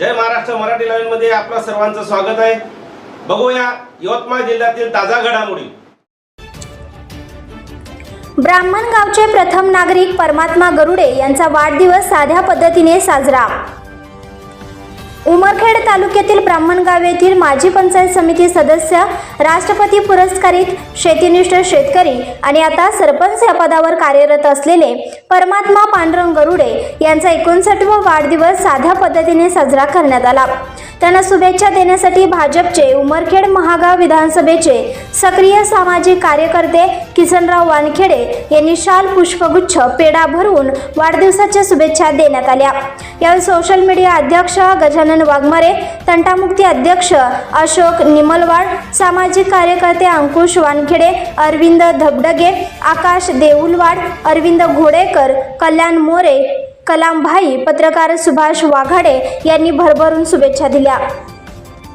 जय महाराष्ट्र मराठी लाईव्हमध्ये आपलं सर्वांचं स्वागत आहे. बघूया यवतमाळ जिल्ह्यातील ताजा घडामोडी. ब्राह्मण गावचे प्रथम नागरिक परमात्मा गरुडे यांचा वाढदिवस साध्या पद्धतीने साजरा. उमरखेड तालुक्यातील ब्राह्मणगाव येथील माजी पंचायत समिती सदस्य राष्ट्रपती पुरस्कारित शेतीनिष्ठ शेतकरी आणि आता सरपंच या पदावर कार्यरत असलेले परमात्मा पांडुरंग गरुडे यांचा एकोणसाठवा वाढदिवस साध्या पद्धतीने साजरा करण्यात आला. त्यांना शुभेच्छा देण्यासाठी भाजपचे उमरखेड महागाव विधानसभेचे सक्रिय सामाजिक कार्यकर्ते किसनराव वानखेडे यांनी शाल पुष्पगुच्छ पेढा भरून वाढदिवसाच्या शुभेच्छा देण्यात आल्या. यावेळी सोशल मीडिया अध्यक्ष गजानन वाघमारे तंटामुक्ती अध्यक्ष अशोक निमलवाड सामाजिक कार्यकर्ते अंकुश वानखेडे अरविंद धबडगे आकाश देऊलवाड अरविंद घोडेकर कल्याण मोरे कलाम भाई पत्रकार सुभाष वाघाडे यांनी भरभरून शुभेच्छा दिल्या.